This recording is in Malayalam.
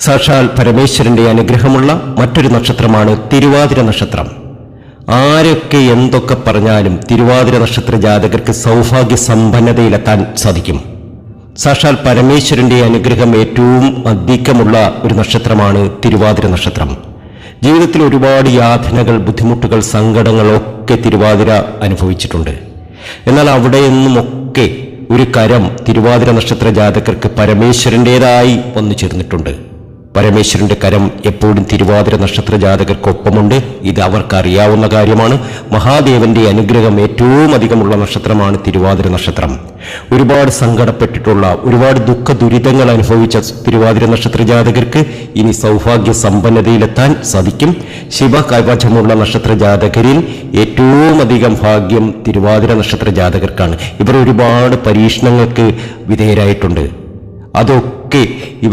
സാക്ഷാൽ പരമേശ്വരന്റെ അനുഗ്രഹമുള്ള മറ്റൊരു നക്ഷത്രമാണ് തിരുവാതിര നക്ഷത്രം. ആരൊക്കെ എന്തൊക്കെ പറഞ്ഞാലും തിരുവാതിര നക്ഷത്ര ജാതകർക്ക് സൗഭാഗ്യ സമ്പന്നതയിലെത്താൻ സാധിക്കും. സാക്ഷാൽ പരമേശ്വരന്റെ അനുഗ്രഹം ഏറ്റവും അധികമുള്ള ഒരു നക്ഷത്രമാണ് തിരുവാതിര നക്ഷത്രം. ജീവിതത്തിൽ ഒരുപാട് യാതനകൾ ബുദ്ധിമുട്ടുകൾ സങ്കടങ്ങളൊക്കെ തിരുവാതിര അനുഭവിച്ചിട്ടുണ്ട്. എന്നാൽ അവിടെ നിന്നുമൊക്കെ ഒരു കരം തിരുവാതിര നക്ഷത്ര ജാതകർക്ക് പരമേശ്വരന്റെതായി വന്നു ചേർന്നിട്ടുണ്ട്. പരമേശ്വരന്റെ കരം എപ്പോഴും തിരുവാതിര നക്ഷത്ര ജാതകർക്കൊപ്പമുണ്ട്. ഇത് അവർക്ക് അറിയാവുന്ന കാര്യമാണ്. മഹാദേവന്റെ അനുഗ്രഹം ഏറ്റവും അധികമുള്ള നക്ഷത്രമാണ് തിരുവാതിര നക്ഷത്രം. ഒരുപാട് സങ്കടപ്പെട്ടിട്ടുള്ള ഒരുപാട് ദുഃഖ ദുരിതങ്ങൾ അനുഭവിച്ച തിരുവാതിര നക്ഷത്ര ജാതകർക്ക് ഇനി സൗഭാഗ്യ സമ്പന്നതയിലെത്താൻ സാധിക്കും. ശിവ കൈവചമുള്ള നക്ഷത്ര ജാതകരിൽ ഏറ്റവും അധികം ഭാഗ്യം തിരുവാതിര നക്ഷത്ര ജാതകർക്കാണ്. ഇവർ ഒരുപാട് പരീക്ഷണങ്ങൾക്ക് വിധേയരായിട്ടുണ്ട്. അതൊക്കെ ഇവർ